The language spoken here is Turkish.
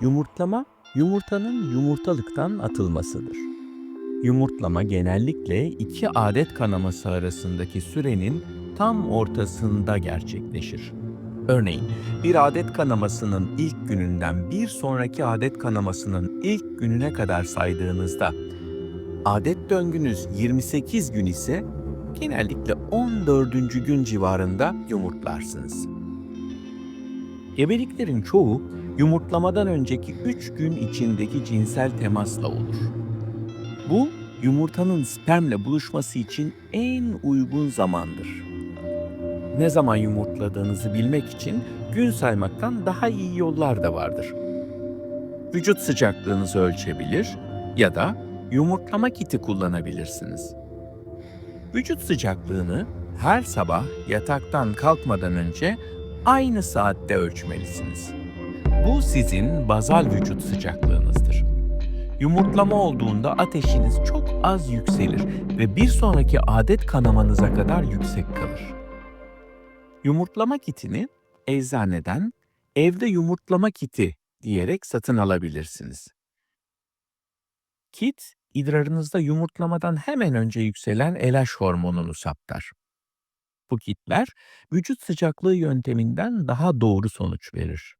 Yumurtlama, yumurtanın yumurtalıktan atılmasıdır. Yumurtlama genellikle iki adet kanaması arasındaki sürenin tam ortasında gerçekleşir. Örneğin bir adet kanamasının ilk gününden bir sonraki adet kanamasının ilk gününe kadar saydığınızda adet döngünüz 28 gün ise genellikle 14. gün civarında yumurtlarsınız. Gebeliklerin çoğu yumurtlamadan önceki 3 gün içindeki cinsel temasla olur. Bu yumurtanın spermle buluşması için en uygun zamandır. Ne zaman yumurtladığınızı bilmek için gün saymaktan daha iyi yollar da vardır. Vücut sıcaklığınızı ölçebilir ya da yumurtlama kiti kullanabilirsiniz. Vücut sıcaklığını her sabah yataktan kalkmadan önce aynı saatte ölçmelisiniz. Bu sizin bazal vücut sıcaklığınızdır. Yumurtlama olduğunda ateşiniz çok az yükselir ve bir sonraki adet kanamanıza kadar yüksek kalır. Yumurtlama kitini eczaneden evde yumurtlama kiti diyerek satın alabilirsiniz. Kit, idrarınızda yumurtlamadan hemen önce yükselen LH hormonunu saptar. Bu kitler vücut sıcaklığı yönteminden daha doğru sonuç verir.